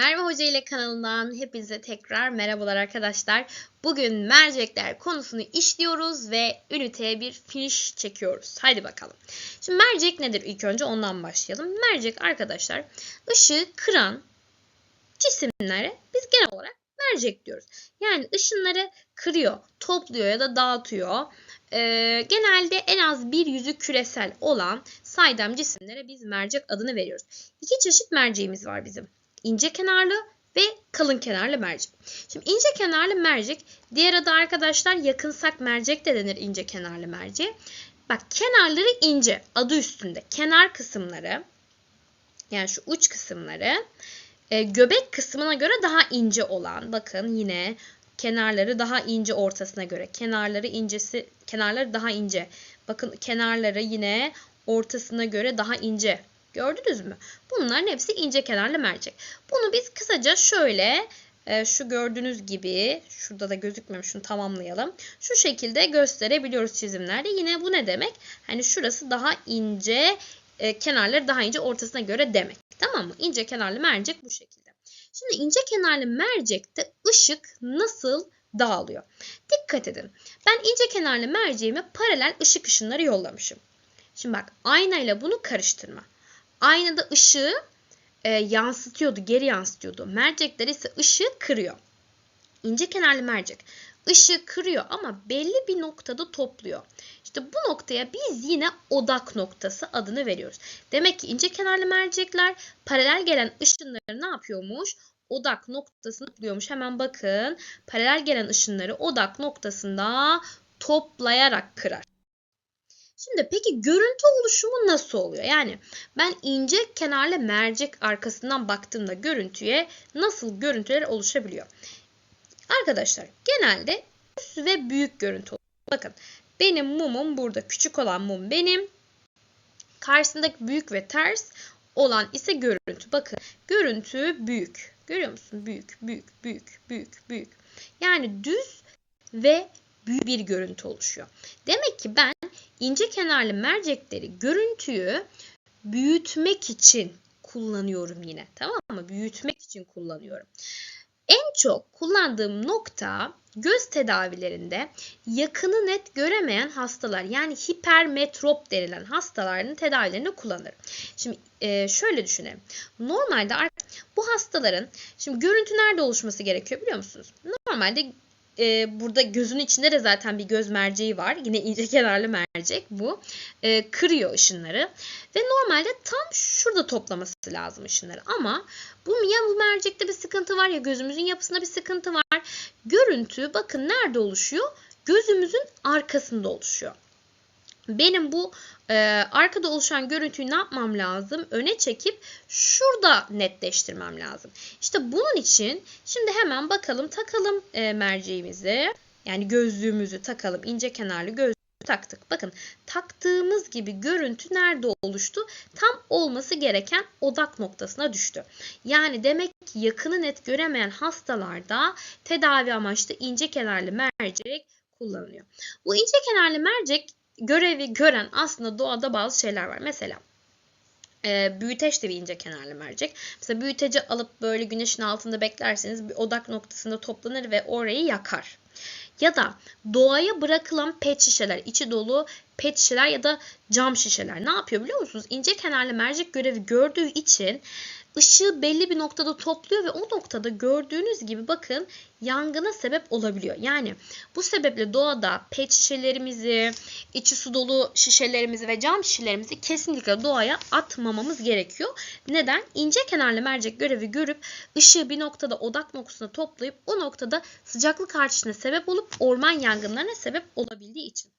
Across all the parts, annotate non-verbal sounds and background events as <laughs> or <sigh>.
Merve Hoca ile kanalından hepinize tekrar merhabalar arkadaşlar. Bugün mercekler konusunu işliyoruz ve üniteye bir finish çekiyoruz. Haydi bakalım. Şimdi mercek nedir ilk önce ondan başlayalım. Mercek arkadaşlar ışığı kıran cisimlere biz genel olarak mercek diyoruz. Yani ışınları kırıyor, topluyor ya da dağıtıyor. Ee, genelde en az bir yüzü küresel olan saydam cisimlere biz mercek adını veriyoruz. İki çeşit merceğimiz var bizim ince kenarlı ve kalın kenarlı mercek. Şimdi ince kenarlı mercek diğer adı arkadaşlar yakınsak mercek de denir ince kenarlı merceğe. Bak kenarları ince adı üstünde. Kenar kısımları yani şu uç kısımları e, göbek kısmına göre daha ince olan bakın yine kenarları daha ince ortasına göre. Kenarları incesi kenarları daha ince. Bakın kenarları yine ortasına göre daha ince. Gördünüz mü? Bunların hepsi ince kenarlı mercek. Bunu biz kısaca şöyle e, şu gördüğünüz gibi şurada da gözükmüyor şunu tamamlayalım. Şu şekilde gösterebiliyoruz çizimlerde. Yine bu ne demek? Hani şurası daha ince e, kenarları daha ince ortasına göre demek. Tamam mı? İnce kenarlı mercek bu şekilde. Şimdi ince kenarlı mercekte ışık nasıl dağılıyor? Dikkat edin. Ben ince kenarlı merceğime paralel ışık ışınları yollamışım. Şimdi bak aynayla bunu karıştırma. Aynada ışığı e, yansıtıyordu, geri yansıtıyordu. Mercekler ise ışığı kırıyor. İnce kenarlı mercek ışığı kırıyor ama belli bir noktada topluyor. İşte bu noktaya biz yine odak noktası adını veriyoruz. Demek ki ince kenarlı mercekler paralel gelen ışınları ne yapıyormuş? Odak noktasını topluyormuş. Hemen bakın paralel gelen ışınları odak noktasında toplayarak kırar. Şimdi peki görüntü oluşumu nasıl oluyor? Yani ben ince kenarlı mercek arkasından baktığımda görüntüye nasıl görüntüler oluşabiliyor? Arkadaşlar genelde düz ve büyük görüntü oluyor. Bakın benim mumum burada küçük olan mum benim. Karşısındaki büyük ve ters olan ise görüntü. Bakın görüntü büyük. Görüyor musun? Büyük, büyük, büyük, büyük, büyük. Yani düz ve büyük bir görüntü oluşuyor. Demek ki ben ince kenarlı mercekleri görüntüyü büyütmek için kullanıyorum yine. Tamam mı? Büyütmek için kullanıyorum. En çok kullandığım nokta göz tedavilerinde yakını net göremeyen hastalar yani hipermetrop denilen hastaların tedavilerinde kullanırım. Şimdi e, şöyle düşünelim. Normalde bu hastaların şimdi görüntü nerede oluşması gerekiyor biliyor musunuz? Normalde e, burada gözün içinde de zaten bir göz merceği var. Yine ince <laughs> kenarlı mercek bu. E, kırıyor ışınları. Ve normalde tam şurada toplaması lazım ışınları. Ama bu ya bu mercekte bir sıkıntı var ya gözümüzün yapısında bir sıkıntı var. Görüntü bakın nerede oluşuyor? Gözümüzün arkasında oluşuyor. Benim bu e, arkada oluşan görüntüyü ne yapmam lazım? Öne çekip şurada netleştirmem lazım. İşte bunun için şimdi hemen bakalım takalım e, merceğimizi. Yani gözlüğümüzü takalım. ince kenarlı gözlüğü taktık. Bakın taktığımız gibi görüntü nerede oluştu? Tam olması gereken odak noktasına düştü. Yani demek ki yakını net göremeyen hastalarda tedavi amaçlı ince kenarlı mercek kullanılıyor. Bu ince kenarlı mercek görevi gören aslında doğada bazı şeyler var. Mesela e, büyüteç de bir ince kenarlı mercek. Mesela büyüteci alıp böyle güneşin altında beklerseniz bir odak noktasında toplanır ve orayı yakar. Ya da doğaya bırakılan pet şişeler, içi dolu pet şişeler ya da cam şişeler ne yapıyor biliyor musunuz? İnce kenarlı mercek görevi gördüğü için ışığı belli bir noktada topluyor ve o noktada gördüğünüz gibi bakın yangına sebep olabiliyor. Yani bu sebeple doğada pet şişelerimizi, içi su dolu şişelerimizi ve cam şişelerimizi kesinlikle doğaya atmamamız gerekiyor. Neden? İnce kenarlı mercek görevi görüp ışığı bir noktada odak noktasına toplayıp o noktada sıcaklık artışına sebep olup orman yangınlarına sebep olabildiği için.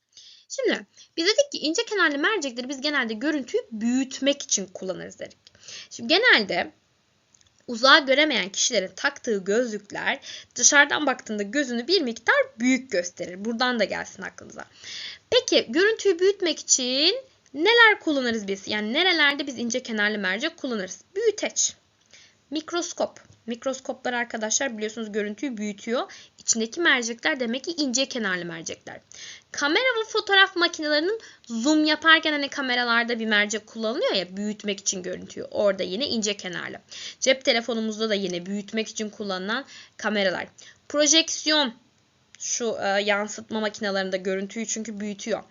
Şimdi biz dedik ki ince kenarlı mercekleri biz genelde görüntüyü büyütmek için kullanırız dedik. Şimdi genelde uzağa göremeyen kişilerin taktığı gözlükler dışarıdan baktığında gözünü bir miktar büyük gösterir. Buradan da gelsin aklınıza. Peki görüntüyü büyütmek için neler kullanırız biz? Yani nerelerde biz ince kenarlı mercek kullanırız? Büyüteç. Mikroskop. Mikroskoplar arkadaşlar biliyorsunuz görüntüyü büyütüyor. İçindeki mercekler demek ki ince kenarlı mercekler. Kamera ve fotoğraf makinelerinin zoom yaparken hani kameralarda bir mercek kullanılıyor ya büyütmek için görüntüyü. Orada yine ince kenarlı. Cep telefonumuzda da yine büyütmek için kullanılan kameralar. Projeksiyon şu e, yansıtma makinelerinde görüntüyü çünkü büyütüyor.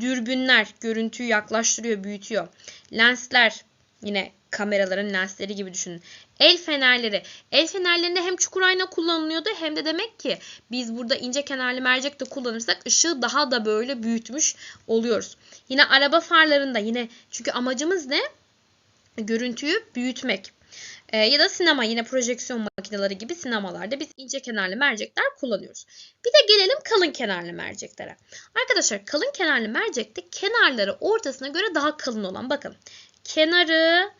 Dürbünler görüntüyü yaklaştırıyor, büyütüyor. Lensler yine kameraların lensleri gibi düşünün. El fenerleri. El fenerlerinde hem çukur ayna kullanılıyordu hem de demek ki biz burada ince kenarlı mercek de kullanırsak ışığı daha da böyle büyütmüş oluyoruz. Yine araba farlarında yine çünkü amacımız ne? Görüntüyü büyütmek. Ee, ya da sinema yine projeksiyon makineleri gibi sinemalarda biz ince kenarlı mercekler kullanıyoruz. Bir de gelelim kalın kenarlı merceklere. Arkadaşlar kalın kenarlı mercekte kenarları ortasına göre daha kalın olan bakın. Kenarı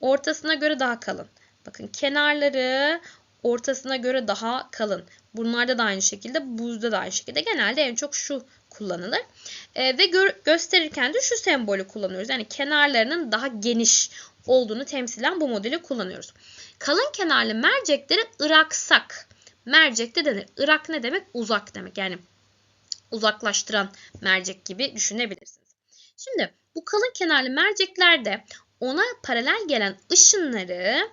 ortasına göre daha kalın. Bakın kenarları ortasına göre daha kalın. Bunlarda da aynı şekilde, buzda da aynı şekilde. Genelde en çok şu kullanılır. E, ve gö gösterirken de şu sembolü kullanıyoruz. Yani kenarlarının daha geniş olduğunu temsilen bu modeli kullanıyoruz. Kalın kenarlı merceklere ıraksak mercek de denir. Irak ne demek? Uzak demek. Yani uzaklaştıran mercek gibi düşünebilirsiniz. Şimdi bu kalın kenarlı merceklerde ona paralel gelen ışınları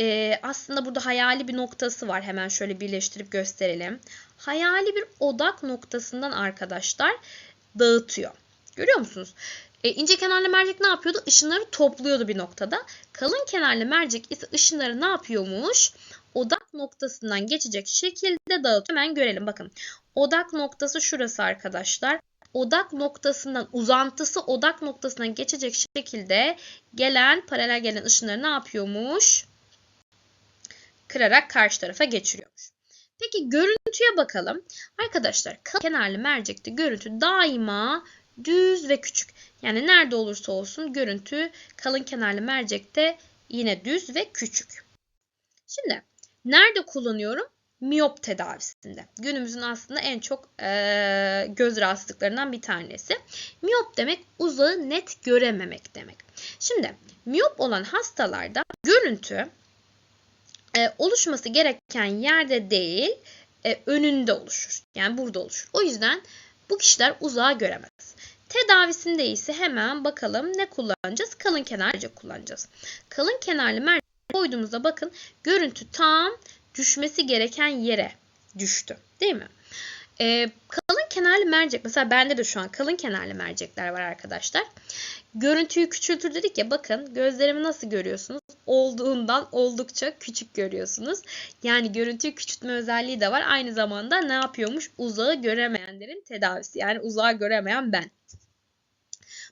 e, aslında burada hayali bir noktası var. Hemen şöyle birleştirip gösterelim. Hayali bir odak noktasından arkadaşlar dağıtıyor. Görüyor musunuz? E, ince kenarlı mercek ne yapıyordu? Işınları topluyordu bir noktada. Kalın kenarlı mercek ise ışınları ne yapıyormuş? Odak noktasından geçecek şekilde dağıtıyor. Hemen görelim bakın. Odak noktası şurası arkadaşlar. Odak noktasından uzantısı odak noktasına geçecek şekilde gelen paralel gelen ışınları ne yapıyormuş? Kırarak karşı tarafa geçiriyormuş. Peki görüntüye bakalım. Arkadaşlar kenarlı mercekte görüntü daima düz ve küçük. Yani nerede olursa olsun görüntü kalın kenarlı mercekte yine düz ve küçük. Şimdi nerede kullanıyorum? Miyop tedavisinde. Günümüzün aslında en çok e, göz rahatsızlıklarından bir tanesi. Miyop demek uzağı net görememek demek. Şimdi miyop olan hastalarda görüntü e, oluşması gereken yerde değil e, önünde oluşur. Yani burada oluşur. O yüzden bu kişiler uzağı göremez. Tedavisinde ise hemen bakalım ne kullanacağız? Kalın kenarlı kullanacağız. Kalın kenarlı mercek koyduğumuzda bakın görüntü tam düşmesi gereken yere düştü. Değil mi? Ee, kalın kenarlı mercek mesela bende de şu an kalın kenarlı mercekler var arkadaşlar. Görüntüyü küçültür dedik ya bakın gözlerimi nasıl görüyorsunuz? Olduğundan oldukça küçük görüyorsunuz. Yani görüntüyü küçültme özelliği de var. Aynı zamanda ne yapıyormuş? Uzağı göremeyenlerin tedavisi. Yani uzağı göremeyen ben.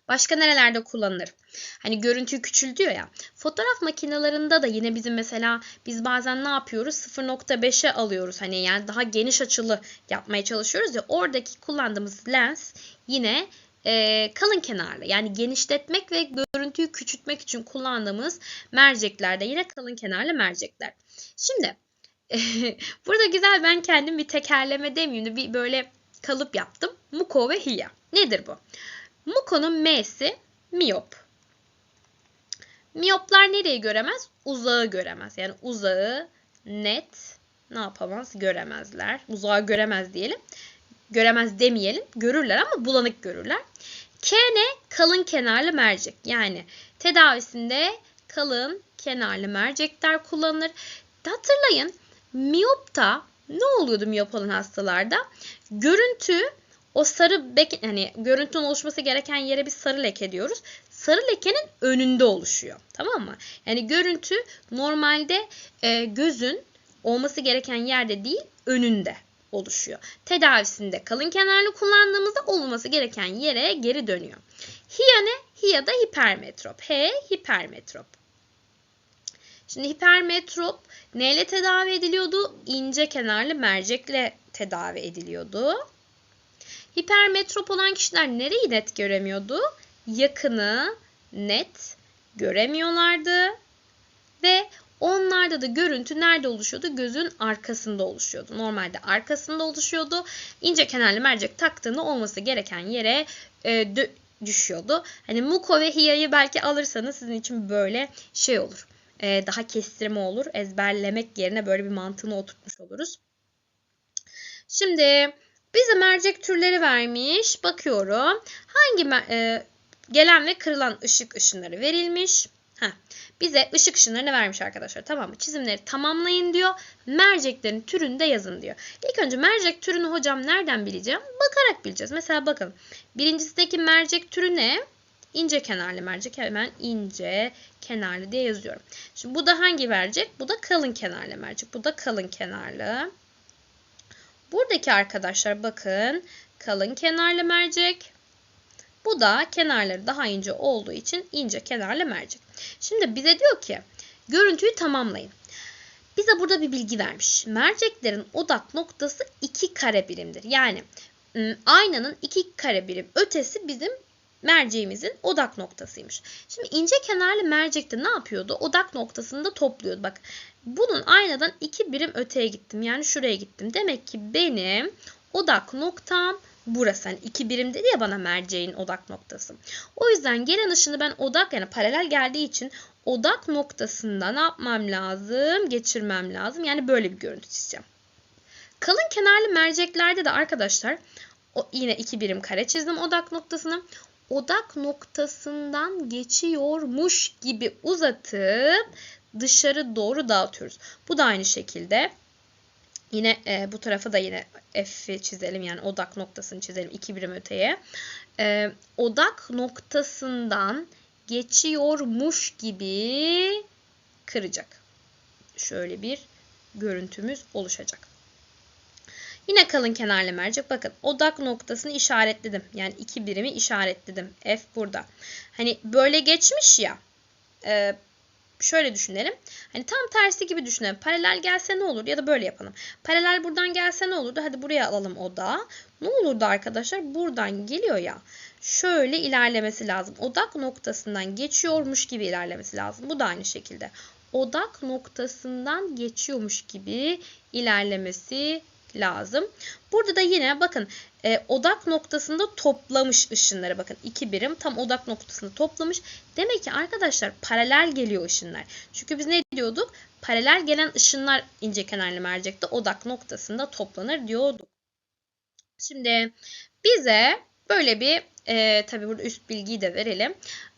Başka nerelerde kullanılır? Hani görüntüyü küçültüyor ya. Fotoğraf makinelerinde de yine bizim mesela biz bazen ne yapıyoruz? 0.5'e alıyoruz. Hani yani daha geniş açılı yapmaya çalışıyoruz ya. Oradaki kullandığımız lens yine e, kalın kenarlı. Yani genişletmek ve görüntüyü küçültmek için kullandığımız merceklerde yine kalın kenarlı mercekler. Şimdi <laughs> burada güzel ben kendim bir tekerleme demeyeyim de bir böyle kalıp yaptım. Muko ve Hiya. Nedir bu? Muko'nun M'si miyop. Miyoplar nereyi göremez? Uzağı göremez. Yani uzağı net ne yapamaz? Göremezler. Uzağı göremez diyelim. Göremez demeyelim. Görürler ama bulanık görürler. K ne? Kalın kenarlı mercek. Yani tedavisinde kalın kenarlı mercekler kullanılır. Hatırlayın miyopta ne oluyordu miyop olan hastalarda? Görüntü o sarı bek hani görüntünün oluşması gereken yere bir sarı leke diyoruz. Sarı lekenin önünde oluşuyor. Tamam mı? Yani görüntü normalde e, gözün olması gereken yerde değil önünde oluşuyor. Tedavisinde kalın kenarlı kullandığımızda olması gereken yere geri dönüyor. Hiya ne? Hiya da hipermetrop. H hipermetrop. Şimdi hipermetrop neyle tedavi ediliyordu? İnce kenarlı mercekle tedavi ediliyordu. Hipermetrop olan kişiler nereyi net göremiyordu? Yakını net göremiyorlardı. Ve onlarda da görüntü nerede oluşuyordu? Gözün arkasında oluşuyordu. Normalde arkasında oluşuyordu. İnce kenarlı mercek taktığında olması gereken yere e, düşüyordu. Hani Muko ve Hiya'yı belki alırsanız sizin için böyle şey olur. e, daha kestirme olur. Ezberlemek yerine böyle bir mantığını oturtmuş oluruz. Şimdi bize mercek türleri vermiş. Bakıyorum. Hangi e, gelen ve kırılan ışık ışınları verilmiş. Heh. Bize ışık ışınlarını vermiş arkadaşlar. Tamam mı? Çizimleri tamamlayın diyor. Merceklerin türünü de yazın diyor. İlk önce mercek türünü hocam nereden bileceğim? Bakarak bileceğiz. Mesela bakın. Birincisindeki mercek türü ne? İnce kenarlı mercek. Hemen ince kenarlı diye yazıyorum. Şimdi bu da hangi mercek? Bu da kalın kenarlı mercek. Bu da kalın kenarlı. Buradaki arkadaşlar bakın kalın kenarlı mercek. Bu da kenarları daha ince olduğu için ince kenarlı mercek. Şimdi bize diyor ki görüntüyü tamamlayın. Bize burada bir bilgi vermiş. Merceklerin odak noktası 2 kare birimdir. Yani ıı, aynanın 2 kare birim ötesi bizim merceğimizin odak noktasıymış. Şimdi ince kenarlı mercekte ne yapıyordu? Odak noktasını da topluyordu. Bak bunun aynadan 2 birim öteye gittim. Yani şuraya gittim. Demek ki benim odak noktam burası. Hani iki birim dedi ya bana merceğin odak noktası. O yüzden gelen ışını ben odak yani paralel geldiği için odak noktasında ne yapmam lazım? Geçirmem lazım. Yani böyle bir görüntü çizeceğim. Kalın kenarlı merceklerde de arkadaşlar o yine iki birim kare çizdim odak noktasını. Odak noktasından geçiyormuş gibi uzatıp dışarı doğru dağıtıyoruz. Bu da aynı şekilde Yine e, bu tarafa da yine F'i çizelim. Yani odak noktasını çizelim. iki birim öteye. E, odak noktasından geçiyormuş gibi kıracak. Şöyle bir görüntümüz oluşacak. Yine kalın kenarlı mercek. Bakın odak noktasını işaretledim. Yani iki birimi işaretledim. F burada. Hani böyle geçmiş ya. E, şöyle düşünelim. Hani tam tersi gibi düşünelim. Paralel gelse ne olur? Ya da böyle yapalım. Paralel buradan gelse ne olurdu? Hadi buraya alalım odağı. Ne olurdu arkadaşlar? Buradan geliyor ya. Şöyle ilerlemesi lazım. Odak noktasından geçiyormuş gibi ilerlemesi lazım. Bu da aynı şekilde. Odak noktasından geçiyormuş gibi ilerlemesi lazım. Burada da yine bakın e, odak noktasında toplamış ışınları bakın iki birim tam odak noktasında toplamış. Demek ki arkadaşlar paralel geliyor ışınlar. Çünkü biz ne diyorduk? Paralel gelen ışınlar ince kenarlı mercekte odak noktasında toplanır diyorduk. Şimdi bize böyle bir e, tabi burada üst bilgiyi de verelim.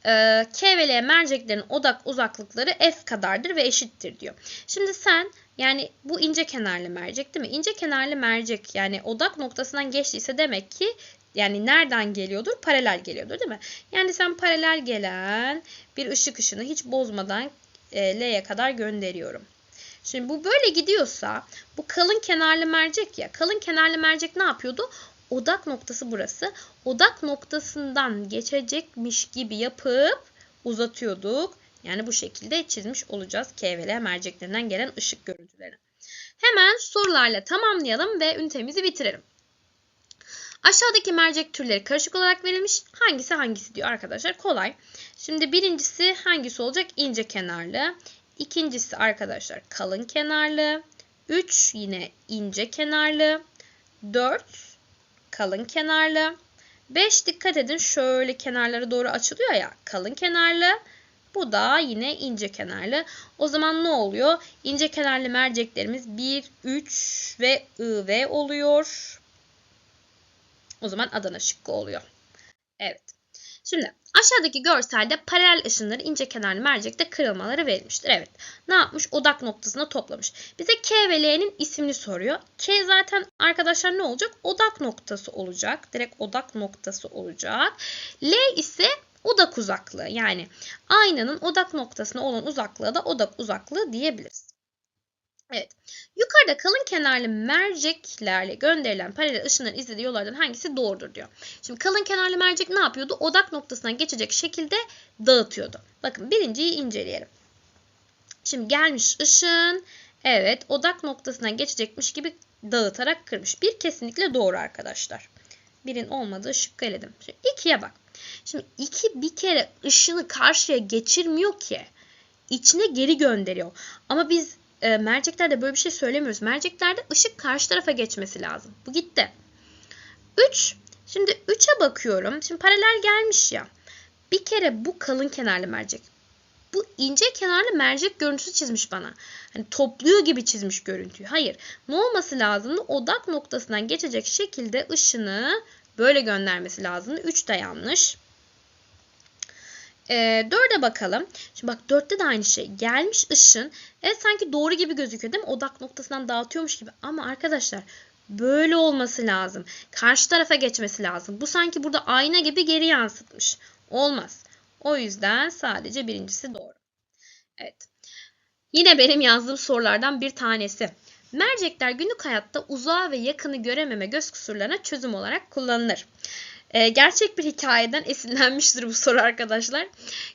E, K ve L merceklerin odak uzaklıkları F kadardır ve eşittir diyor. Şimdi sen yani bu ince kenarlı mercek değil mi? İnce kenarlı mercek yani odak noktasından geçtiyse demek ki yani nereden geliyordur? Paralel geliyordur değil mi? Yani sen paralel gelen bir ışık ışını hiç bozmadan e, L'ye kadar gönderiyorum. Şimdi bu böyle gidiyorsa bu kalın kenarlı mercek ya. Kalın kenarlı mercek ne yapıyordu? Odak noktası burası. Odak noktasından geçecekmiş gibi yapıp uzatıyorduk. Yani bu şekilde çizmiş olacağız KVL merceklerinden gelen ışık görüntülerini. Hemen sorularla tamamlayalım ve ünitemizi bitirelim. Aşağıdaki mercek türleri karışık olarak verilmiş. Hangisi hangisi diyor arkadaşlar. Kolay. Şimdi birincisi hangisi olacak? İnce kenarlı. İkincisi arkadaşlar kalın kenarlı. 3 yine ince kenarlı. 4 kalın kenarlı. 5 dikkat edin şöyle kenarlara doğru açılıyor ya kalın kenarlı. Bu da yine ince kenarlı. O zaman ne oluyor? İnce kenarlı merceklerimiz 1, 3 ve IV oluyor. O zaman Adana şıkkı oluyor. Evet. Şimdi aşağıdaki görselde paralel ışınları ince kenarlı mercekte kırılmaları verilmiştir. Evet. Ne yapmış? Odak noktasına toplamış. Bize K ve L'nin ismini soruyor. K zaten arkadaşlar ne olacak? Odak noktası olacak. Direkt odak noktası olacak. L ise odak uzaklığı yani aynanın odak noktasına olan uzaklığı da odak uzaklığı diyebiliriz. Evet. Yukarıda kalın kenarlı merceklerle gönderilen paralel ışınların izlediği yollardan hangisi doğrudur diyor. Şimdi kalın kenarlı mercek ne yapıyordu? Odak noktasına geçecek şekilde dağıtıyordu. Bakın birinciyi inceleyelim. Şimdi gelmiş ışın. Evet odak noktasına geçecekmiş gibi dağıtarak kırmış. Bir kesinlikle doğru arkadaşlar. Birin olmadığı şıkkı eledim. Şimdi ikiye bak. Şimdi iki bir kere ışını karşıya geçirmiyor ki. İçine geri gönderiyor. Ama biz e, merceklerde böyle bir şey söylemiyoruz. Merceklerde ışık karşı tarafa geçmesi lazım. Bu gitti. 3. Şimdi 3'e bakıyorum. Şimdi paralel gelmiş ya. Bir kere bu kalın kenarlı mercek. Bu ince kenarlı mercek görüntüsü çizmiş bana. Hani topluyor gibi çizmiş görüntüyü. Hayır. Ne olması lazımdı? Odak noktasından geçecek şekilde ışını böyle göndermesi lazımdı. 3 de yanlış. E, 4'e bakalım. Şimdi bak 4'te de aynı şey. Gelmiş ışın. Evet sanki doğru gibi gözüküyor değil mi? Odak noktasından dağıtıyormuş gibi. Ama arkadaşlar böyle olması lazım. Karşı tarafa geçmesi lazım. Bu sanki burada ayna gibi geri yansıtmış. Olmaz. O yüzden sadece birincisi doğru. Evet. Yine benim yazdığım sorulardan bir tanesi. Mercekler günlük hayatta uzağı ve yakını görememe göz kusurlarına çözüm olarak kullanılır. Ee, gerçek bir hikayeden <laughs> esinlenmiştir bu soru arkadaşlar.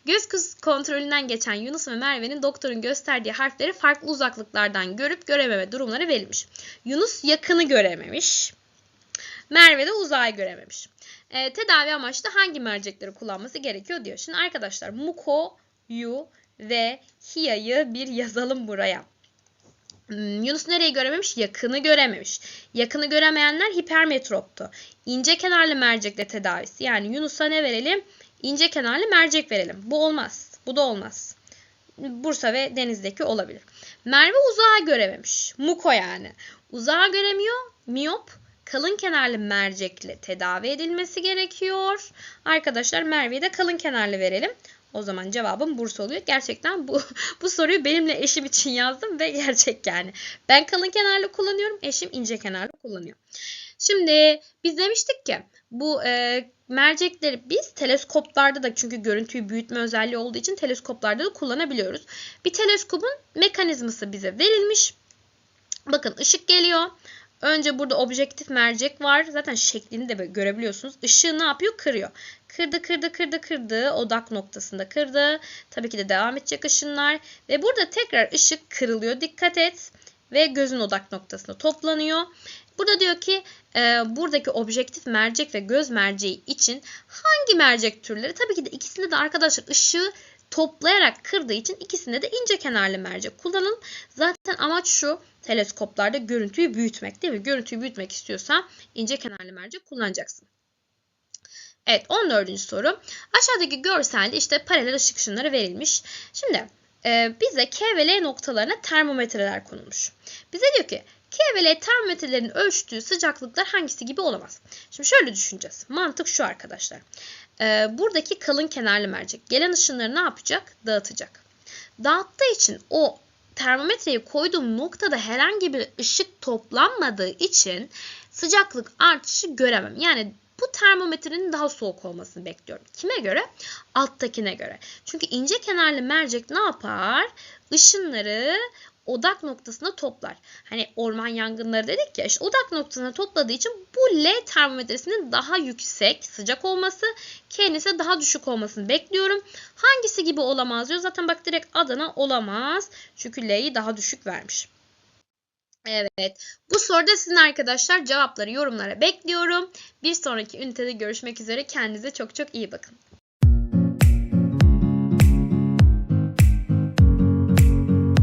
Göz kontrolünden geçen Yunus ve Merve'nin doktorun gösterdiği harfleri farklı uzaklıklardan görüp görememe durumları verilmiş. Yunus yakını görememiş. Merve de uzağı görememiş. Ee, tedavi amaçlı hangi mercekleri kullanması gerekiyor diyor. Şimdi arkadaşlar Muko'yu ve Hia'yı bir yazalım buraya. Hmm, Yunus nereyi görememiş? Yakını görememiş. Yakını göremeyenler hipermetroptu. İnce kenarlı mercekle tedavisi. Yani Yunus'a ne verelim? İnce kenarlı mercek verelim. Bu olmaz. Bu da olmaz. Bursa ve Deniz'deki olabilir. Merve uzağı görememiş. Muko yani. Uzağı göremiyor. Miyop. Kalın kenarlı mercekle tedavi edilmesi gerekiyor. Arkadaşlar Merve'ye de kalın kenarlı verelim. O zaman cevabım Bursa oluyor. Gerçekten bu <laughs> bu soruyu benimle eşim için yazdım ve gerçek yani. Ben kalın kenarlı kullanıyorum. Eşim ince kenarlı kullanıyor. Şimdi biz demiştik ki bu e, mercekleri biz teleskoplarda da çünkü görüntüyü büyütme özelliği olduğu için teleskoplarda da kullanabiliyoruz. Bir teleskopun mekanizması bize verilmiş. Bakın ışık geliyor. Önce burada objektif mercek var. Zaten şeklini de görebiliyorsunuz. Işığı ne yapıyor? Kırıyor. Kırdı, kırdı, kırdı, kırdı. Odak noktasında kırdı. Tabii ki de devam edecek ışınlar. Ve burada tekrar ışık kırılıyor. Dikkat et. Ve gözün odak noktasına toplanıyor. Burada diyor ki e, buradaki objektif mercek ve göz merceği için hangi mercek türleri? Tabii ki de ikisinde de arkadaşlar ışığı toplayarak kırdığı için ikisinde de ince kenarlı mercek kullanın. Zaten amaç şu teleskoplarda görüntüyü büyütmek değil mi? Görüntüyü büyütmek istiyorsan ince kenarlı mercek kullanacaksın. Evet 14. soru. Aşağıdaki görselde işte paralel ışık ışınları verilmiş. Şimdi e, bize K ve L noktalarına termometreler konulmuş. Bize diyor ki K ve L termometrelerin ölçtüğü sıcaklıklar hangisi gibi olamaz. Şimdi şöyle düşüneceğiz. Mantık şu arkadaşlar. Ee, buradaki kalın kenarlı mercek gelen ışınları ne yapacak? Dağıtacak. Dağıttığı için o termometreyi koyduğum noktada herhangi bir ışık toplanmadığı için sıcaklık artışı göremem. Yani bu termometrenin daha soğuk olmasını bekliyorum. Kime göre? Alttakine göre. Çünkü ince kenarlı mercek ne yapar? Işınları odak noktasına toplar. Hani orman yangınları dedik ya işte odak noktasına topladığı için bu L termometresinin daha yüksek sıcak olması kendisi daha düşük olmasını bekliyorum. Hangisi gibi olamaz diyor. Zaten bak direkt Adana olamaz. Çünkü L'yi daha düşük vermiş. Evet. Bu soruda sizin arkadaşlar cevapları yorumlara bekliyorum. Bir sonraki ünitede görüşmek üzere. Kendinize çok çok iyi bakın.